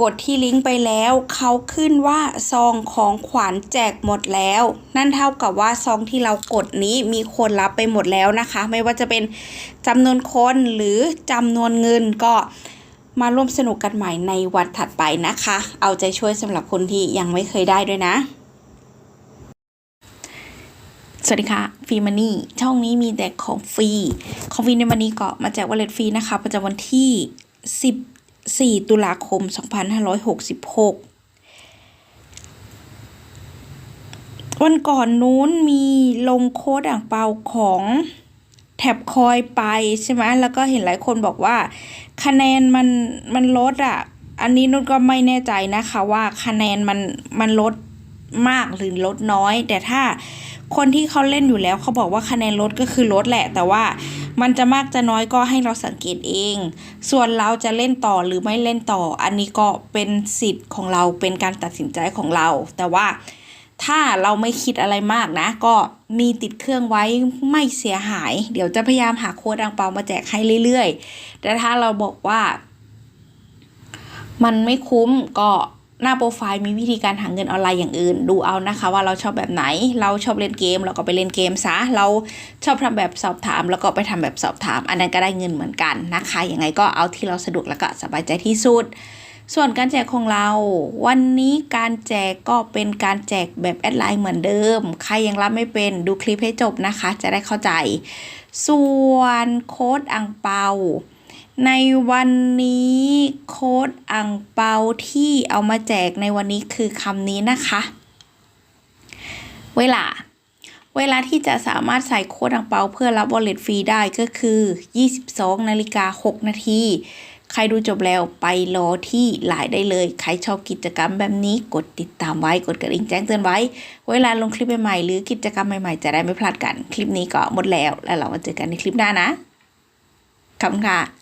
กดที่ลิงก์ไปแล้ว เขาขึ้นว่าซองของขวัญแจกหมดแล้ว นั่นเท่ากับว่าซองที่เรากดนี้มีคนรับไปหมดแล้วนะคะ ไม่ว่าจะเป็นจำนวนคนหรือจำนวนเงินก็มาร่วมสนุกกันใหม่ในวันถัดไปนะคะ เอาใจช่วยสำหรับคนที่ยังไม่เคยได้ด้วยนะสวัสดีค่ะฟรีมันนี่ช่องนี้มีแต่ของฟรี ของฟรีในวันนี้ก็มาแจกวอลเล็ตฟรีนะคะ ประจำวันที่ 4 ตุลาคม 2566 วันก่อนนู้นมีลงโค้ดอ่างเปาของแท็บคอยไปใช่ไหมแล้วก็เห็นหลายคนบอกว่า คะแนนมันมันลดอะ อันนี้นุ่นก็ไม่แน่ใจนะคะว่าคะแนนมันมันลดมากหรือลดน้อย แต่ถ้าคนที่เขาเล่นอยู่แล้วเขาบอกว่าคะแนนลดก็คือลดแหละ แต่ว่า มันจะมากจะน้อยก็ให้เราสังเกตเอง ส่วนเราจะเล่นต่อหรือไม่เล่นต่อ อันนี้ก็เป็นสิทธิ์ของเราเป็นการตัดสินใจของเรา แต่ว่าถ้าเราไม่คิดอะไรมากนะ ก็มีติดเครื่องไว้ไม่เสียหาย เดี๋ยวจะพยายามหาโค้ดอังเปามาแจกให้เรื่อยๆ แต่ถ้าเราบอกว่า มันไม่คุ้มก็ หน้าโปรไฟล์มีวิธีการหาเงินออนไลน์อย่างอื่น ดูเอานะคะ ว่าเราชอบแบบไหน เราชอบเล่นเกมเราก็ไปเล่นเกมซะ เราชอบทำแบบสอบถาม แล้วก็ไปทำแบบสอบถาม อันนั้นก็ได้เงินเหมือนกันนะคะยังไงก็เอาที่เราสะดวกแล้วก็สบายใจที่สุด ส่วนการแจกของเรา วันนี้การแจกก็เป็นการแจกแบบแอดไลน์เหมือนเดิม ใครยังรับไม่เป็นดูคลิปให้จบนะคะ จะได้เข้าใจ ส่วนโค้ดอังเปา ในวันนี้โค้ดอังเปาที่เอามาแจกในวันนี้คือคำนี้นะคะ เวลา เวลาที่จะสามารถใส่โค้ดอังเปาเพื่อรับ wallet ฟรีได้ก็คือ 22นาฬิกา6นาทีใครดูจบแล้วไปรอที่ไลน์ได้เลย ใครชอบกิจกรรมแบบนี้กดติดตามไว้กดกระดิ่งแจ้งเตือนไว้ เวลาลงคลิปใหม่ๆหรือกิจกรรมใหม่ๆ จะได้ไม่พลาดกัน คลิปนี้ก็หมดแล้ว แล้วเรามาเจอกันในคลิปหน้านะขอบคุณค่ะ